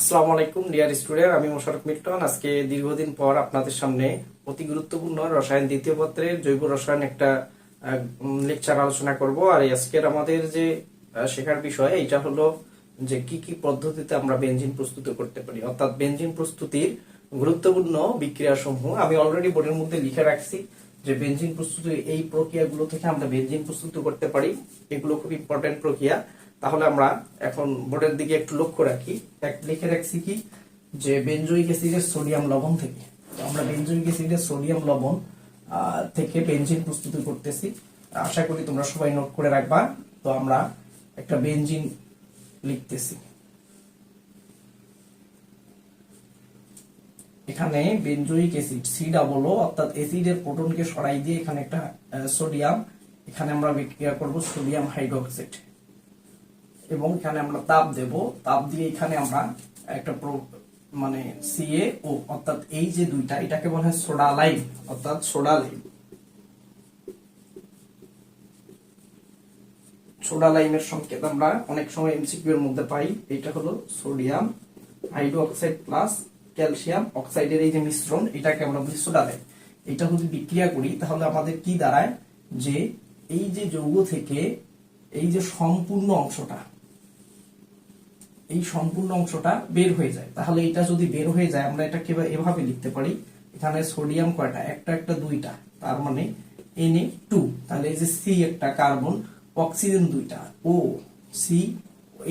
আসসালামু আলাইকুম dear student আমি মোশারফ মিল্টন। আজকে দীর্ঘদিন পর আপনাদের সামনে অতি গুরুত্বপূর্ণ রসায়ন দ্বিতীয় পত্রের জৈব রসায়ন একটা লেকচার আলোচনা করব। আর আজকের আমাদের যে শেখার বিষয় এটা হলো যে কি কি পদ্ধতিতে আমরা বেনজিন প্রস্তুত করতে পারি। অর্থাৎ বেনজিন প্রস্তুতির গুরুত্বপূর্ণ বিক্রিয়া সমূহ আমি অলরেডি বোর্ডের মধ্যে লিখে রাখছি যে বেনজিন প্রস্তুতির এই প্রক্রিয়াগুলো থেকে আমরা বেনজিন প্রস্তুত করতে পারি। এগুলো খুব ইম্পর্টেন্ট প্রক্রিয়া। তাহলে আমরা এখন বোর্ডের দিকে একটু লক্ষ্য রাখি। লিখে রাখছি কি? যে বেনজোইক অ্যাসিডের সোডিয়াম লবণ থেকে। তো আমরা বেনজোইক অ্যাসিডের সোডিয়াম লবণ থেকে বেনজিন প্রস্তুত করতেছি। আশা করি তোমরা সবাই নোট করে রাখবা। তো আমরা একটা বেনজিন লিখতেছি। এখানে benzoic acid, C double O, অর্থাৎ অ্যাসিডের প্রোটনকে সরাই দিয়ে এখানে একটা সোডিয়াম, এখানে আমরা বিক্রিয়া করব সোডিয়াম হাইড্রোক্সাইড। এবং এখানে আমরা তাপ দেব। তাপ দিয়ে এখানে আমরা একটা মানে সিএ ও অর্থাৎ এই যে দুইটা, এটাকে বলা হয় সোডা লাইম অর্থাৎ সোডা লাইম সোডা লাইমের সংকেত আমরা অনেক সময় এমসিকিউ এর মধ্যে পাই। এটা হলো সোডিয়াম হাইড্রোক্সাইড প্লাস ক্যালসিয়াম অক্সাইডের এই যে মিশ্রণ, এটাকে আমরা বলি সোডা লাইম এটা যদি বিক্রিয়া করি, তাহলে আমাদের কি দাঁড়ায়? যে এই যে যৌগ থেকে এই যে সম্পূর্ণ অংশটা এই সম্পূর্ণ অংশটা বের হয়ে যায়। তাহলে এটা যদি বের হয়ে যায়, আমরা এটা কীভাবে এভাবে লিখতে পারি। এখানে সোডিয়াম কয়টা? একটা একটা, দুইটা। তার মানে এনএ টু তাহলে এই যে সি একটা কার্বন, অক্সিজেন দুইটা। ও সি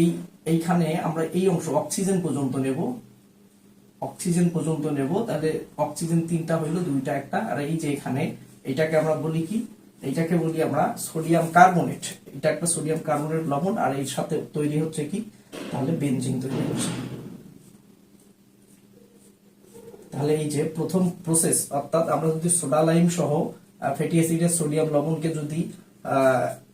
এই, এইখানে আমরা এই অংশ, অক্সিজেন পর্যন্ত নেব। অক্সিজেন পর্যন্ত নেব। তাহলে অক্সিজেন তিনটা হইল, দুইটা একটা। আর এই যে এখানে, এটাকে আমরা বলি কি? এইটাকে বলি আমরা সোডিয়াম কার্বনেট। এটা একটা সোডিয়াম কার্বনেট লবণ। আর এর সাথে তৈরি হচ্ছে কি? তাহলে বেনজিন তৈরি হচ্ছে তাহলে এই যে প্রথম প্রসেস অর্থাৎ আমরা যদি সোডা লাইম সহ ফ্যাটি অ্যাসিডের সোডিয়াম লবণকে যদি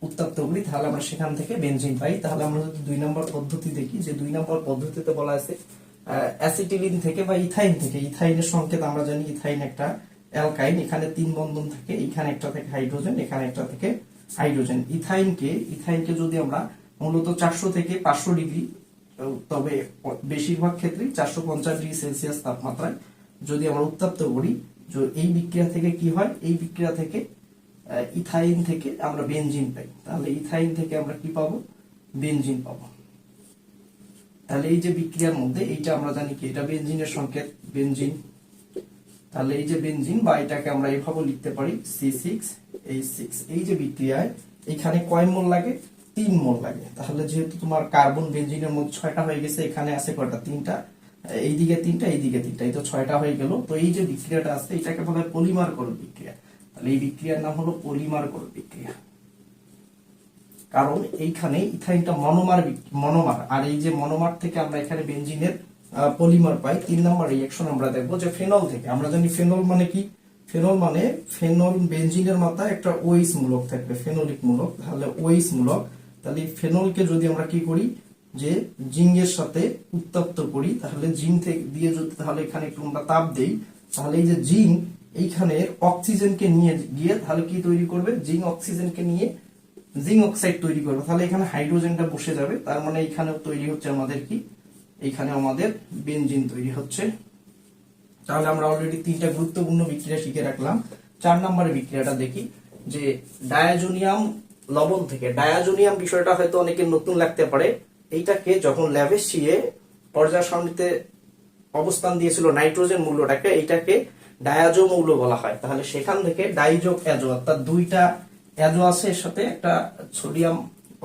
উত্তপ্ত করি, তাহলে আমরা সেখান থেকে বেনজিন পাই। তাহলে আমরা যদি দুই নম্বর পদ্ধতি দেখি, যে দুই নম্বর পদ্ধতিতে বলা আছে অ্যাসিটিলিন থেকে বা ইথাইন থেকে। ইথাইনের সংকেত আমরা জানি ইথাইন একটা অ্যালকাইন এখানে তিন বন্ধন থাকে, এখানে একটা থেকে হাইড্রোজেন এখানে একটা থেকে হাইড্রোজেন ইথাইনকে ইথাইনকে যদি আমরা মূলত চারশো থেকে পাঁচশো ডিগ্রি তবে বেশিরভাগ ক্ষেত্রেই চারশো পঞ্চাশ ডিগ্রি সেলসিয়াস তাপমাত্রায়। যদি আমরা উত্তপ্ত করি এই বিক্রিয়া থেকে কি হয়? এই বিক্রিয়া থেকে ইথাইন থেকে আমরা বেনজিন পাই। তাহলে ইথাইন থেকে আমরা কি পাবো? বেনজিন পাবো। তাহলে এই যে বিক্রিয়ার মধ্যে, এইটা আমরা জানি কি? এটা বেনজিনের সংকেত, বেনজিন। তাহলে এই যে বেনজিন বা এটাকে আমরা এভাবে লিখতে পারি, সি সিক্স এই সিক্স। এই যে বিক্রিয়ায়, এখানে কয় মোল লাগে? তিন মোল লাগে। তাহলে যেহেতু তোমার কার্বন বেনজিনের মধ্যে ছয়টা হয়ে গেছে, এখানে আছে কয়টা? তিনটা। এইদিকে তিনটা এইদিকে তিনটা। এই তো ছয়টা হয়ে গেল। তো এই যে বিক্রিয়াটা আছে, এটাকে বলা হয় পলিমার করল বিক্রিয়া। তাহলে এই বিক্রিয়ার নাম হলো পলিমার করল বিক্রিয়া। কারণ এইখানে ইথাইনটা মনোমার মনোমার আর এই যে মনোমার থেকে আমরা এখানে বেনজিনের পলিমার পাই, তিন নম্বর রিয়াকশন আমরা দেখব যে ফেনল থেকে। আমরা জানি ফেনল মানে কি? ফেনল মানে ফেনল বেনজিনের মাথায় একটা ওইস মূলক থাকবে ফেনলিক মূলক। তাহলে ওইস মূলক তাহলে ফেনলকে যদি আমরা কি করি? যে জিঙ্কের সাথে উত্তপ্ত করি, তাহলে জিঙ্ক থেকে দিয়ে যদি তাহলে এখানে একটু আমরা তাপ দেই, তাহলে এই যে জিঙ্ক, এইখানে অক্সিজেনকে নিয়ে গিয়ে তাহলে কি তৈরি করবে? জিঙ্ক অক্সিজেনকে নিয়ে জিঙ্ক অক্সাইড তৈরি করবে। তাহলে এখানে হাইড্রোজেনটা বসে যাবে, তার মানে এখানেও তৈরি হচ্ছে আমাদের কি? এখানে আমাদের বেনজিন তৈরি হচ্ছে। তাহলে আমরা অলরেডি তিনটা গুরুত্বপূর্ণ বিক্রিয়া শিখে রাখলাম। চার নম্বরের বিক্রিয়াটা দেখি, যে ডায়াজোনিয়াম লবণ থেকে। ডায়াজোনিয়াম বিষয়টা হয়তো অনেকে নতুন লাগতে পারে। এইটাকে যখন ল্যাবে শিয়ে পর্যায় সারণীতে অবস্থান দিয়েছিল নাইট্রোজেন মূল্যটাকে এইটাকে ডায়াজো মৌল বলা হয়। তাহলে সেখান থেকে ডাইজোক অ্যাজো, অর্থাৎ দুইটা অ্যাজো আছে এর সাথে, একটা সোডিয়াম,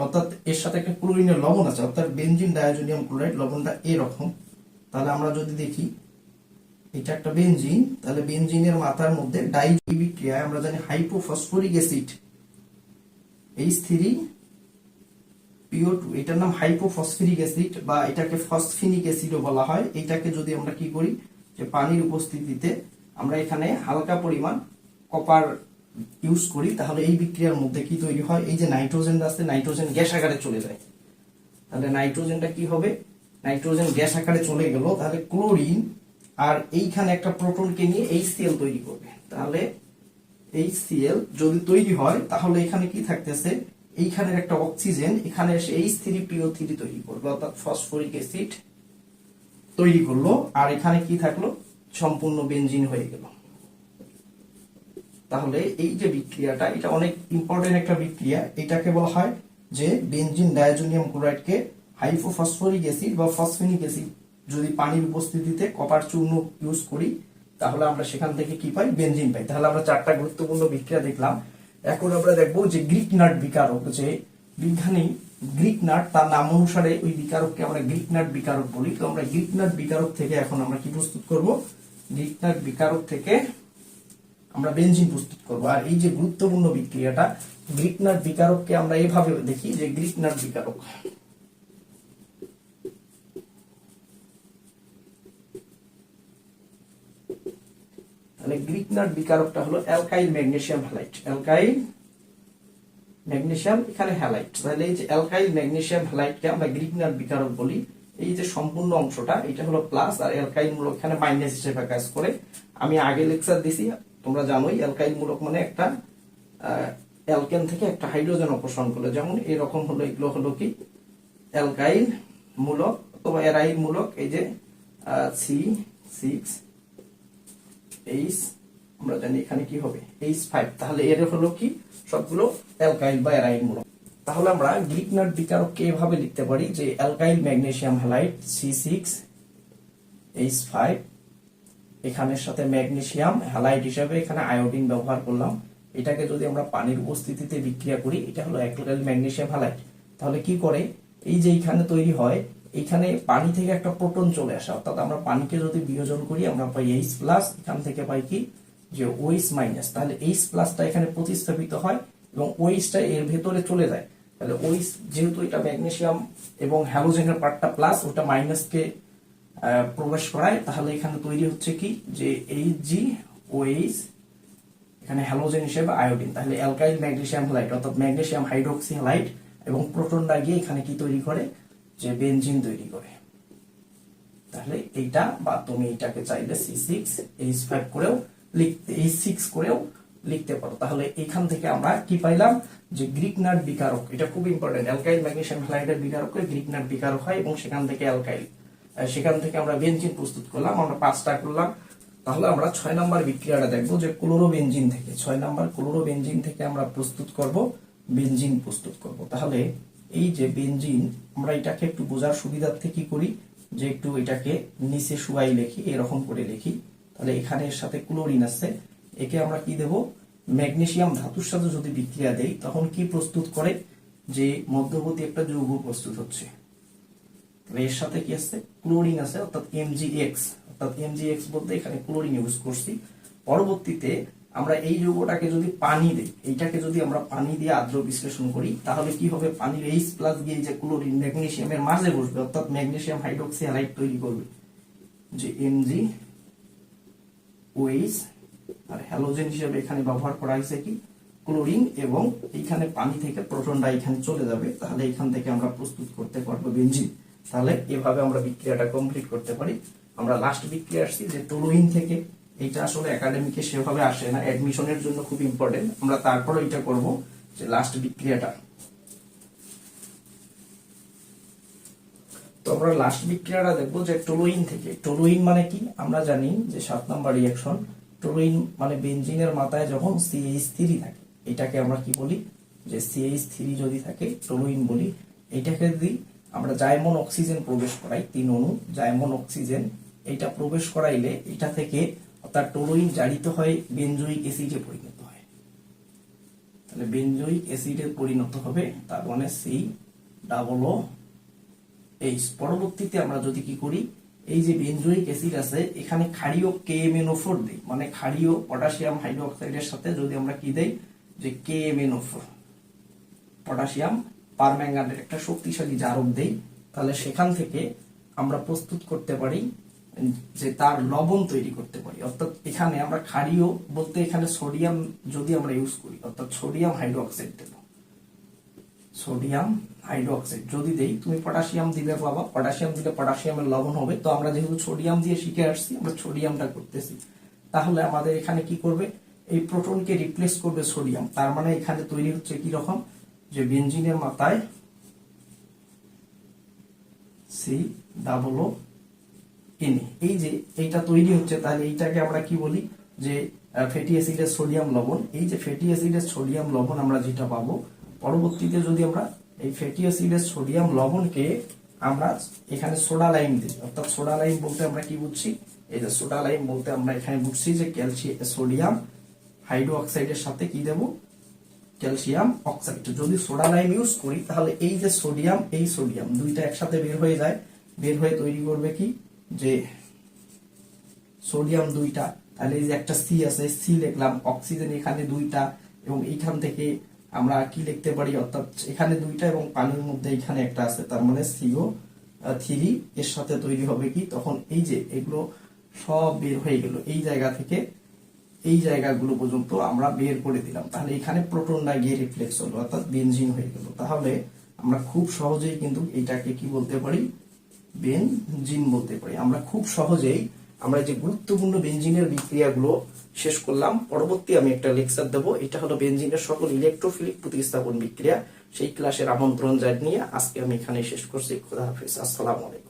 অর্থাৎ এর সাথে একটা ক্লোরিনের লবণ আছে, অর্থাৎ বেনজিন ডায়াজোনিয়াম ক্লোরাইড, লবণটা এরকম। তাহলে আমরা যদি দেখি, এটা একটা বেনজিন, তাহলে বেনজিনের মাথার মধ্যে ডাই বিক্রিয়ায় আমরা জানি hypophosphoric acid. H three P O two এটার নাম হাইপোফসফরিক অ্যাসিড বা এটাকে ফসফিনিক অ্যাসিডও বলা হয়। এটাকে যদি আমরা কি করি যে পানির উপস্থিতিতে আমরা এখানে হালকা পরিমাণ কপার ইউজ করি, তাহলে এই বিক্রিয়ার মধ্যে কি তৈরি হয়? এই যে নাইট্রোজেন আছে নাইট্রোজেন গ্যাস আকারে চলে যায়। তাহলে নাইট্রোজেনটা কি হবে? নাইট্রোজেন গ্যাস আকারে চলে গেল, তাহলে ক্লোরিন আর এইখানে একটা প্রোটনকে নিয়ে এইচসিএল তৈরি করবে। তাহলে এইচসিএল যদি তৈরি হয়, তাহলে এখানে কি থাকতেছে? এইখানের একটা অক্সিজেন এখানে এসে এইচ থ্রি পিও থ্রি তৈরি করবে অর্থাৎ ফসফরিক অ্যাসিড তৈরি করল, আর এখানে কি থাকল? সম্পূর্ণ বেনজিন হয়ে গেল। তাহলে এই যে বিক্রিয়াটা, এটা অনেক ইম্পর্টেন্ট একটা বিক্রিয়া। এটাকে বলা হয় যে বেনজিন ডায়াজোনিয়াম ক্লোরাইডকে হাইপোফসফরিক অ্যাসিড বা ফসফেনিক অ্যাসিড যদি পানির উপস্থিতিতে কপার চূর্ণ ইউজ করি তাহলে আমরা সেখান থেকে কি পাই? বেনজিন পাই। তাহলে আমরা চারটা গুরুত্বপূর্ণ বিক্রিয়া দেখলাম। এখন আমরা দেখব যে গ্রিক নাট বিকারক, যে বিজ্ঞানী গ্রিক নাট তার নাম অনুসারে ওই বিকারককে আমরা গ্রিক নাট বিকারক বলি। তো আমরা গ্রিক নাট বিকারক থেকে এখন আমরা কি প্রস্তুত করব? গ্রিক নাট বিকারক থেকে আমরা বেনজিন প্রস্তুত করব। আর এই যে গুরুত্বপূর্ণ বিক্রিয়াটা গ্রিক নাট বিকারককে আমরা এভাবে দেখি যে গ্রিক নাট বিকারক। তাহলে গ্রিক নাট বিকারকটা হলো alkyl magnesium halide. Alkyl magnesium এখানে হ্যালাইট। তাহলে এই যে অ্যালকাইল ম্যাগনেশিয়াম হ্যালাইটকে আমরা গ্রিক নাট বিকারক বলি। এই যে সম্পূর্ণ অংশটা, এটা হলো প্লাস আর অ্যালকাইল মূলক এখানে মাইনাস হিসেবে কাজ করে। আমি আগে লেকচার দিছি, তোমরা জানোই অ্যালকাইল মূলক মানে একটা অ্যালকেন থেকে একটা হাইড্রোজেন অপসারণ করল। যেমন এরকম হলো, এগুলো হলো কি? অ্যালকাইল মূলক অথবা এরাইল মূলক, এই যে সি সিক্স এইচ আমরা জানি এখানে কি হবে? এইচ ফাইভ তাহলে এর হলো কি? সবগুলো অ্যালকাইল বা অ্যারাইল মূলক। তাহলে আমরা গ্রিক নাট বিকারককে এভাবে লিখতে পারি? যে alkyl magnesium halide C six H five এখানের সাথে ম্যাগনেসিয়াম হ্যালাইড হিসাবে এখানে আয়োডিন ব্যবহার করলাম। এটাকে যদি আমরা পানির উপস্থিতিতে বিক্রিয়া করি, এটা হলো অ্যালকাইল ম্যাগনেসিয়াম হ্যালাইড তাহলে কি করে? এই যে এখানে তৈরি হয় এখানে পানি থেকে একটা প্রোটন চলে আসে, অর্থাৎ আমরা পানিকে যদি বিয়োজন করি, আমরা পাই এইচ প্লাস এখান থেকে পাই কি? যে ওইস মাইনাস তাহলে এইচ প্লাসটা এখানে প্রতিস্থাপিত হয় এবং ওইসটা এর ভেতরে চলে যায়। তাহলে ওইস যেহেতু এটা ম্যাগনেসিয়াম এবং হ্যালোজেনের পার্টটা প্লাস ওটা মাইনাসকে প্রবেশ করায়, তাহলে এখানে তৈরি হচ্ছে কি? যে এইচ জি ওইস এখানে হ্যালোজেন হিসেবে আয়োডিন তাহলে অ্যালকাইল ম্যাগনেসিয়াম হ্যালাইড অর্থাৎ ম্যাগনেসিয়াম হাইড্রোক্সি হ্যালাইড এবং প্রোটনটা গিয়ে এখানে কি তৈরি করে? যে বেনজিন তৈরি করে। তাহলে এইটা বা তুমি এটাকে চাইলে সি সিক্স এইচ ফাইভ করেও লিখতে এইচ সিক্স করেও লিখতে পারো। তাহলে এখান থেকে আমরা কি পাইলাম? যে গ্রিক নাট বিকারক, এটা খুব ইম্পর্টেন্ট অ্যালকাইল হ্যালাইডের বিকারক গ্রিক নাট বিকারক হয় এবং সেখান থেকে অ্যালকাইল সেখান থেকে আমরা বেঞ্জিন প্রস্তুত করলাম, আমরা পাঁচটা করলাম। তাহলে আমরা ছয় নম্বর বিক্রিয়াটা দেখব যে ক্লোরোবেনজিন থেকে, ছয় নম্বর ক্লোরো বেঞ্জিন থেকে আমরা প্রস্তুত করব, বেনজিন প্রস্তুত করব। তাহলে এই যে বেঞ্জিন আমরা এটাকে একটু বোঝার সুবিধার্থে কি করি? যে একটু এটাকে নিচে শুয়াই লিখি, এরকম করে লিখি। তাহলে এখানে এর সাথে ক্লোরিন আছে। একে আমরা কি দেব? ম্যাগনেসিয়াম ধাতুর সাথে যদি বিক্রিয়া দেই, তখন কি প্রস্তুত করে? যে মধ্যবর্তী একটা যৌগ প্রস্তুত হচ্ছে। এর সাথে কি আছে? ক্লোরিন আছে, অর্থাৎ এমজিএক্স অর্থাৎ এমজিএক্স বলতে এখানে ক্লোরিন ইউজ করছি। পরবর্তীতে আমরা এই যৌগটাকে যদি পানি দিই, এইটাকে যদি আমরা পানি দিয়ে আর্দ্র বিশ্লেষণ করি, তাহলে কি হবে? পানির এইচ প্লাস দিয়ে যে ক্লোরিন ম্যাগনেসিয়ামের মাঝে বসবে, অর্থাৎ ম্যাগনেশিয়াম হাইড্রোক্সি তৈরি করবে। যে এমজি ওইস আর হ্যালোজেন হিসেবে এখানে ব্যবহার করা হয়েছে কি? ক্লোরিন এবং এইখানে পানি থেকে প্রোটনটা এখানে চলে যাবে, তাহলে এখান থেকে আমরা প্রস্তুত করতে পারব বেঞ্জিন তাহলে এভাবে আমরা বিক্রিয়াটা কমপ্লিট করতে পারি। আমরা লাস্ট বিক্রিয়া আসছি যে টোলোইন থেকে এটা আসলে একাডেমিকে সেভাবে আসে না। অ্যাডমিশনের জন্য খুব ইম্পর্টেন্ট আমরা তারপরে এটা করব যে লাস্ট বিক্রিয়াটা। তো আমরা লাস্ট বিক্রিয়াটা দেখব যে টোলোইন থেকে। টোলোইন মানে কি? আমরা জানি যে সাত নাম্বার রিয়াকশন টোলোইন মানে বেনজিনের মাথায় যখন সিএইচ থ্রি থাকে, এটাকে আমরা কি বলি? যে সিএইচ থ্রি যদি থাকে টোলোইন বলি, এটাকে যদি আমরা জায়মন অক্সিজেন প্রবেশ করাই, তিন অণু জাইমন অক্সিজেন এটা প্রবেশ করাইলে এটা থেকে অর্থাৎ টোলোইন জারিত হয় বেনজোইক অ্যাসিডে পরিণত হয়। তাহলে বেনজোইক অ্যাসিডে পরিণত হবে, তার মানে সি ডাবল ও এইচ। পরবর্তীতে আমরা যদি কি করি, এই যে বেনজোইক অ্যাসিড আছে, এখানে ক্ষারীয় কেএমএনও4 দিই মানে ক্ষারীয় পটাশিয়াম হাইড্রোক্সাইডের সাথে যদি আমরা কি দেই, যে কেএমএনও4 পটাশিয়াম পারম্যাঙ্গানের একটা শক্তিশালী জারক দেই, তাহলে সেখান থেকে আমরা প্রস্তুত করতে পারি যে তার লবণ তৈরি করতে পারি। অর্থাৎ এখানে আমরা ক্ষারীয় বলতে এখানে সোডিয়াম যদি আমরা ইউজ করি, অর্থাৎ সোডিয়াম হাইড্রোক্সাইড দেব। সোডিয়াম হাইড্রোক্সাইড যদি দেই, তুমি পটাশিয়াম দিবে বাবা। পটাশিয়াম দিলে পটাশিয়ামের লবণ হবে। তো আমরা যেহেতু সোডিয়াম দিয়ে শিখে আসছি, আমরা সোডিয়ামটা করতেছি। তাহলে আমাদের এখানে কি করবে? এই প্রোটনকে রিপ্লেস করবে সোডিয়াম। তার মানে এখানে তৈরি হচ্ছে কি রকম? যে বেঞ্জিনের মাথায় সি ডাবল ও এনে এই যে এইটা তৈরি হচ্ছে, তাহলে এইটাকে আমরা কি বলি? যে ফ্যাটি অ্যাসিডের সোডিয়াম লবণ। এই যে ফ্যাটি অ্যাসিডের সোডিয়াম লবণ আমরা যেটা পাবো, পরবর্তীতে যদি আমরা এই ফ্যাটি অ্যাসিডের সোডিয়াম লবণকে আমরা এখানে সোডা লাইম দিই। অর্থাৎ সোডা লাইম বলতে আমরা কি বুঝছি? এই যে সোডা লাইম বলতে আমরা এখানে বুঝছি যে ক্যালসিয়াম সোডিয়াম হাইড্রো অক্সাইডের সাথে কি দেবো? ক্যালসিয়াম অক্সাইড যদি সোডা লাইম ইউজ করি, তাহলে এই যে সোডিয়াম এই সোডিয়াম দুইটা একসাথে বের হয়ে যায়। বের হয়ে তৈরি করবে কি? যে সোডিয়াম দুইটা, তাহলে এই যে একটা সি আছে সি লিখলাম অক্সিজেন এখানে দুইটা, এবং এইখান থেকে আমরা কি লিখতে পারি? অর্থাৎ এখানে দুইটা এবং পানির মধ্যে এখানে একটা আছে, তার মানে সিও থ্রি এর সাথে তৈরি হবে কি? তখন এই যে এগুলো সব বের হয়ে গেল, এই জায়গা থেকে এই জায়গাগুলো পর্যন্ত আমরা বের করে দিলাম। তাহলে এখানে প্রোটনটা গিয়ে রিফ্লেক্স হলো, অর্থাৎ বেনজিন হয়ে গেল। তাহলে আমরা খুব সহজেই কিন্তু এটাকে কি বলতে পারি? বেনজিন বলতে পারি। আমরা খুব সহজেই আমরা যে গুরুত্বপূর্ণ বেনজিনের বিক্রিয়াগুলো শেষ করলাম, পরবর্তী আমি একটা লেকচার দেব। এটা হলো বেনজিনের সকল ইলেকট্রোফিলিক প্রতিস্থাপন বিক্রিয়া, সেই ক্লাসের আমন্ত্রণ জানিয়ে আজকে আমি এখানে শেষ করছি। খুদা হাফিজ। আসসালামু আলাইকুম।